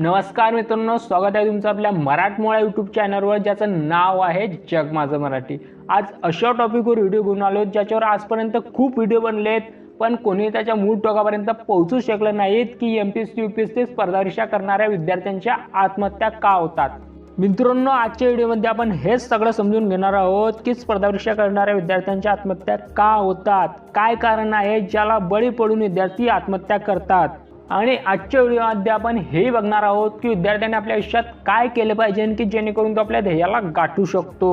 नमस्कार मित्रांनो स्वागत आहे तुमचं आपल्या मराठमोळा यूट्यूब चॅनलवर ज्याचं नाव आहे जग माझं मराठी. आज अशा टॉपिकवर व्हिडिओ घेऊन आलो ज्याच्यावर आजपर्यंत खूप व्हिडिओ बनलेत पण कोणी त्याच्या मूळ टोकापर्यंत पोहोचू शकलं नाहीत की M P S C U P S C स्पर्धा परीक्षा करणाऱ्या विद्यार्थ्यांच्या आत्महत्या का होतात? मित्रांनो आजच्या व्हिडिओमध्ये आपण हेच सगळं समजून घेणार आहोत की स्पर्धा परीक्षा करणाऱ्या विद्यार्थ्यांच्या आत्महत्या का होतात? काय कारण आहे ज्याला बळी पडून विद्यार्थी आत्महत्या करतात? आणि आजच्या व्हिडिओमध्ये आपण हेही बघणार आहोत की विद्यार्थ्यांनी आपल्या आयुष्यात काय केलं पाहिजे की जेणेकरून तो आपल्या ध्येयाला गाठू शकतो.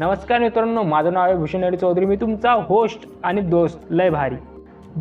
नमस्कार मित्रांनो माझं नाव आहे भूषण हरी चौधरी. मी तुमचा होस्ट आणि दोस्त लय भारी.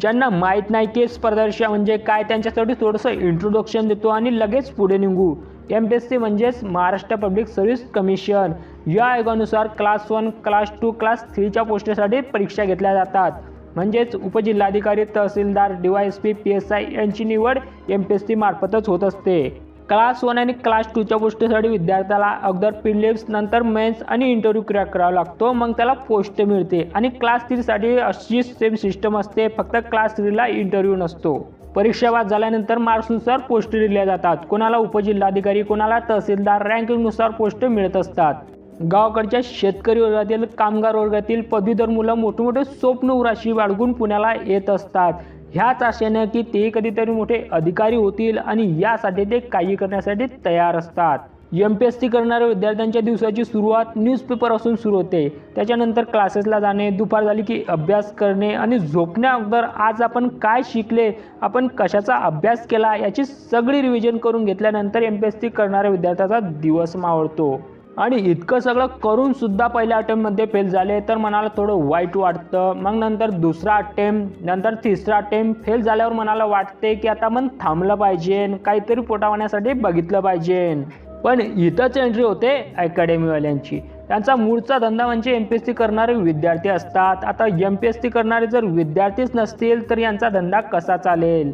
ज्यांना माहीत नाही की स्पर्धा म्हणजे काय त्यांच्यासाठी थोडंसं इंट्रोडक्शन देतो आणि लगेच पुढे निघू. एम पी एस सी म्हणजेच महाराष्ट्र पब्लिक सर्व्हिस कमिशन या आयोगानुसार class one class two class थ्रीच्या पोस्टसाठी परीक्षा घेतल्या जातात. म्हणजेच उपजिल्हाधिकारी तहसीलदार D Y S P P S I यांची निवड एम पी एस सी मार्फतच होत असते. क्लास वन आणि क्लास टूच्या गोष्टीसाठी विद्यार्थ्याला अगोदर प्रिलिम्स नंतर मेन्स आणि इंटरव्ह्यू क्रॅक करावा लागतो. मग त्याला पोस्ट मिळते आणि क्लास थ्रीसाठी अशी सेम सिस्टम असते. फक्त क्लास थ्रीला इंटरव्ह्यू नसतो. परीक्षा बाद झाल्यानंतर मार्क्सनुसार पोस्ट दिल्या जातात. कोणाला उपजिल्हाधिकारी कोणाला तहसीलदार रँकिंगनुसार पोस्ट मिळत असतात. गावाकडच्या शेतकरी वर्गातील कामगार वर्गातील पदवीधर मुलं मोठमोठे स्वप्न उराशी बाळगून पुण्याला येत असतात. ह्याच आशेनं की ते कधीतरी मोठे अधिकारी होतील आणि यासाठी ते काही करण्यासाठी तयार असतात. एम पी एस सी करणाऱ्या विद्यार्थ्यांच्या दिवसाची सुरुवात न्यूजपेपर असून सुरू होते. त्याच्यानंतर क्लासेसला जाणे दुपार झाली की अभ्यास करणे आणि झोपण्या अगोदर आज आपण काय शिकले आपण कशाचा अभ्यास केला याची सगळी रिव्हिजन करून घेतल्यानंतर एम पी एस सी करणाऱ्या विद्यार्थ्याचा दिवस मावळतो. आणि इतकं सगळं करून सुद्धा पहिल्या अटेम्प्टमध्ये फेल झाले तर मनाला थोडं वाईट वाटतं. मग नंतर दुसरा अटेम्प्ट नंतर तिसरा अटेम्प्ट फेल झाल्यावर मनाला वाटते की आता मन थांबलं पाहिजे काहीतरी पोटावण्यासाठी बघितलं पाहिजे. पण इथंच एंट्री होते अकॅडमीवाल्यांची त्यांचा मूळचा धंदा म्हणजे एम पी एस सी करणारे विद्यार्थी असतात. आता एम पी एस सी करणारे जर विद्यार्थीच नसतील तर यांचा धंदा कसा चालेल?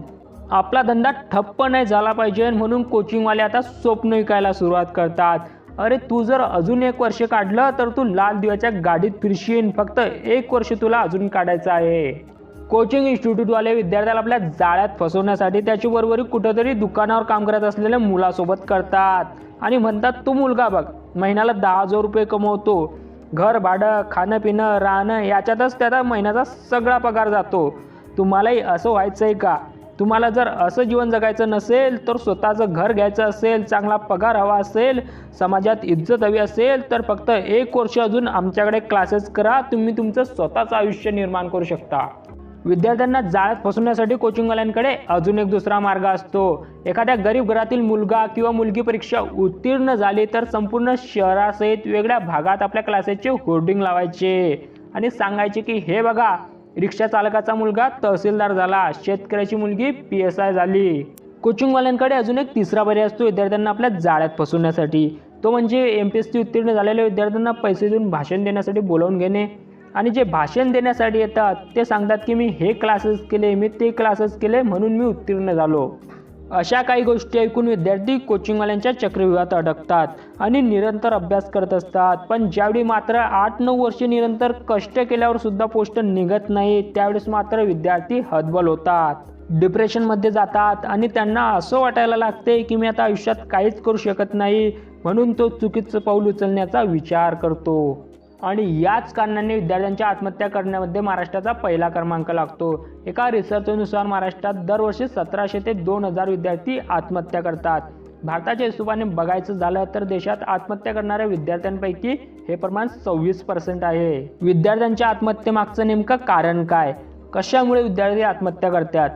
आपला धंदा ठप्प नाही झाला पाहिजे म्हणून कोचिंगवाले आता स्वप्न विकायला सुरुवात करतात. अरे तू जर अजून एक वर्ष काढलं तर तू लाल दिव्याच्या गाडीत फिरशील. फक्त एक वर्ष तुला अजून काढायचं आहे. कोचिंग इन्स्टिट्यूटवाले विद्यार्थ्याला आपल्या जाळ्यात फसवण्यासाठी त्याची बरोबरी कुठंतरी दुकानावर काम करत असलेल्या मुलासोबत करतात. आणि म्हणतात तू मुलगा बघ महिन्याला दहा हजार रुपये कमवतो. घर भाडं खाणं पिणं राहणं याच्यातच त्याचा महिन्याचा सगळा पगार जातो. तुम्हालाही असं व्हायचं आहे का? तुम्हाला जर असं जीवन जगायचं नसेल तर स्वतःचं घर घ्यायचं असेल चांगला पगार हवा असेल समाजात इज्जत हवी असेल तर फक्त एक वर्ष अजून आमच्याकडे क्लासेस करा तुम्ही तुमचं स्वतःचं आयुष्य निर्माण करू शकता. विद्यार्थ्यांना जाळ्यात फसवण्यासाठी कोचिंगवाल्यांकडे अजून एक दुसरा मार्ग असतो. एखाद्या गरीब घरातील मुलगा किंवा मुलगी परीक्षा उत्तीर्ण झाली तर संपूर्ण शहरासहित वेगळ्या भागात आपल्या क्लासेसचे होर्डिंग लावायचे. आणि सांगायचे की हे बघा रिक्षा चालकाचा मुलगा तहसीलदार झाला. शेतकऱ्याची मुलगी पी एस आय झाली. कोचिंगवाल्यांकडे अजून एक तिसरा पर्याय असतो विद्यार्थ्यांना आपल्या जाळ्यात फसवण्यासाठी. तो म्हणजे एम पी एस सी उत्तीर्ण झालेल्या विद्यार्थ्यांना पैसे देऊन भाषण देण्यासाठी बोलावून घेणे. आणि जे भाषण देण्यासाठी येतात ते सांगतात की मी हे क्लासेस केले मी ते क्लासेस केले म्हणून मी उत्तीर्ण झालो. अशा काही गोष्टी ऐकून विद्यार्थी कोचिंगवाल्यांच्या चक्रव्यूहात अडकतात आणि निरंतर अभ्यास करत असतात. पण ज्यावेळी मात्र आठ नऊ वर्षे निरंतर कष्ट केल्यावर सुद्धा पोस्ट निघत नाही त्यावेळेस मात्र विद्यार्थी हतबल होतात. डिप्रेशनमध्ये जातात आणि त्यांना असं वाटायला लागते की मी आता आयुष्यात काहीच करू शकत नाही म्हणून तो चुकीचं पाऊल उचलण्याचा विचार करतो. आणि याच कारणाने विद्यार्थ्यांच्या आत्महत्या करण्यामध्ये महाराष्ट्राचा पहिला क्रमांक लागतो. एका रिसर्चनुसार महाराष्ट्रात दरवर्षी सतराशे ते दोन हजार विद्यार्थी आत्महत्या करतात. भारताच्या हिशोबाने बघायचं झालं तर देशात आत्महत्या करणाऱ्या विद्यार्थ्यांपैकी हे प्रमाण सव्वीस पर्सेंट आहे. विद्यार्थ्यांच्या आत्महत्येमागचं नेमकं कारण काय? कशामुळे विद्यार्थी आत्महत्या करतात?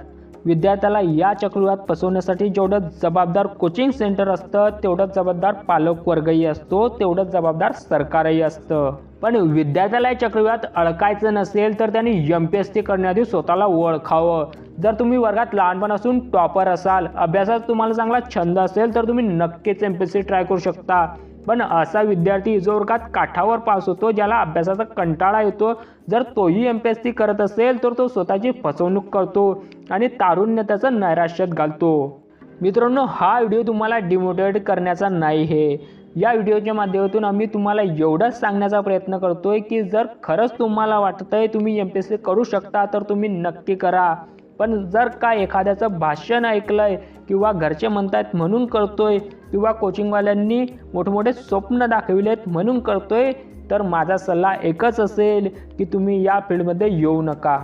विद्यार्थ्याला या चक्रव्यूहात फसवण्यासाठी जेवढं जबाबदार कोचिंग सेंटर असतं तेवढंच जबाबदार पालक वर्गही असतो तेवढंच जबाबदार सरकारही असतं. पण विद्यार्थ्याला चक्रव्यात अडकायचं नसेल तर त्यांनी एम पी एस सी करण्याआधी स्वतःला ओळखावं. जर तुम्ही वर्गात लहानपणापासून टॉपर असाल अभ्यासात तुम्हाला चांगला छंद असेल तर तुम्ही नक्कीच M P S C try करू शकता. पण असा विद्यार्थी जो वर्गात काठावर पास होतो ज्याला अभ्यासाचा कंटाळा येतो जर तोही एम पी एस सी करत असेल तर तो स्वतःची फसवणूक करतो आणि तारुण्य त्याचं नैराश्यात घालतो. मित्रांनो हा व्हिडिओ तुम्हाला डिमोटिवेट करण्याचा नाही आहे. या व्हिडिओच्या माध्यमातून आम्ही तुम्हाला एवढंच सांगण्याचा प्रयत्न करतो आहे की जर खरंच तुम्हाला वाटतं आहे तुम्ही एम पी एस सी करू शकता तर तुम्ही नक्की करा. पण जर का एखाद्याचं भाषण ऐकलं आहे किंवा घरचे म्हणतायत म्हणून करतो आहे किंवा कोचिंगवाल्यांनी मोठमोठे स्वप्न दाखविलेत म्हणून करतो आहे तर माझा सल्ला एकच असेल की तुम्ही या फील्डमध्ये येऊ नका.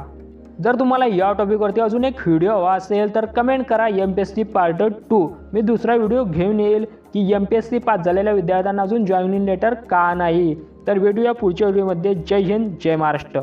जर तुम्हाला या टॉपिकवरती अजून एक व्हिडिओ हवा असेल तर कमेंट करा M P S C part two मी दुसरा व्हिडिओ घेऊन येईल की M P S C pass झालेल्या विद्यार्थ्यांना अजून जॉईनिंग लेटर का नाही. तर भेटूया पुढच्या व्हिडिओमध्ये जय हिंद जय महाराष्ट्र.